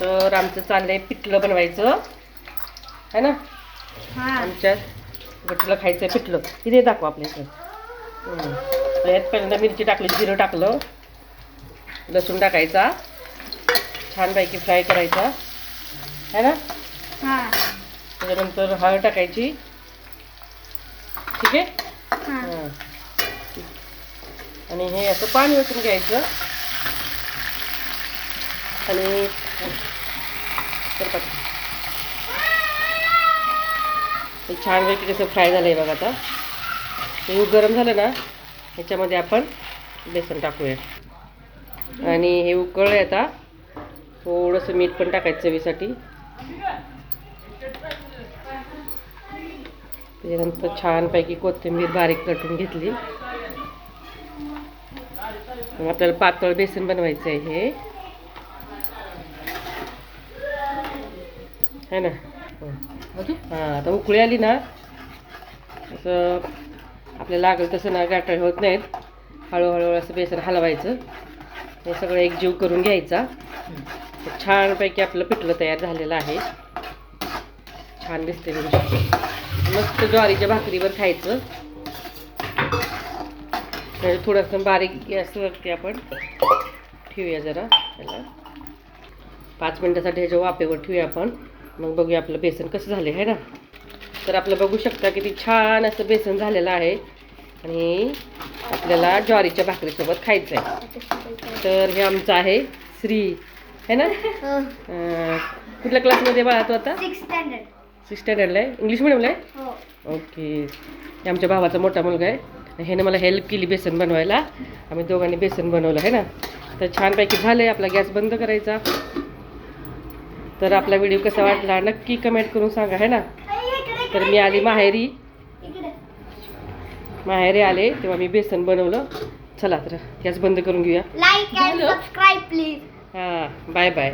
तर आमचं चाललंय पिठलं बनवायचं. है ना? हा. आमच्या गटूला खायचं आहे पिठलं. इथे दाखव आपल्या इथं. यात पहिल्यांदा मिरची टाकली जिरं टाकलं. लसूण टाकायचा. छानपैकी फ्राय करायचा. है ना? हा. त्याच्यानंतर हळद टाकायची. ठीक आहे? हां. आणि हे असं पाणी ओतून घ्यायचं. आणि करतात. हे छानपैकी कसं फ्राय झालं आहे बघा आता. हे गरम झालं ना ह्याच्यामध्ये आपण बेसन टाकूया. आणि हे उकळलं आता. थोडंसं मीठ पण टाकायचं चवीसाठी. त्याच्यानंतर छानपैकी कोथिंबीर बारीक कटून घेतली. आपल्याला पातळ बेसन बनवायचं आहे हे. है ना? हां. आता उकळी आली ना असं आपल्याला लागेल तसं ना गाठळ होत नाहीत. हळूहळू असं बेसन हलवायचं. हे सगळं एकजीव करून घ्यायचा. छानपैकी आपलं पिठलं तयार झालेलं आहे. छान दिसते मस्त ज्वारीच्या भाकरीवर खायचं. थोडंसं बारीक गॅसवरती आपण ठेवूया जरा. त्याला पाच मिनटासाठी ह्याच्या वाफेवर ठेवूया आपण. मग बघूया आपलं बेसन कसं झालं आहे ना? तर आपलं बघू शकता किती छान असं बेसन झालेलं आहे. आणि आपल्याला ज्वारीच्या भाकरीसोबत खायचं आहे तर हे आमचं आहे श्री है ना? अं, कुठल्या क्लासमध्ये बाळा तू आता? सिक्स स्टँडर्डला आहे? इंग्लिश मिडियमला आहे? हो. ओके. हे आमच्या भावाचा मोठा मुलगा आहे. ह्याने मला हेल्प केली बेसन बनवायला. आम्ही दोघांनी बेसन बनवलं आहे ना? तर छानपैकी झालं आहे आपला गॅस बंद करायचा. तर आपला व्हिडिओ कसा वाटला नक्की कमेंट करून सांगा है ना? तर मी आली माहेरी. माहेरी आले तेव्हा मी बेसन बनवलं. चला तर गॅस बंद करून घेऊया. लाईक? सबस्क्राईब प्लीज हां बाय बाय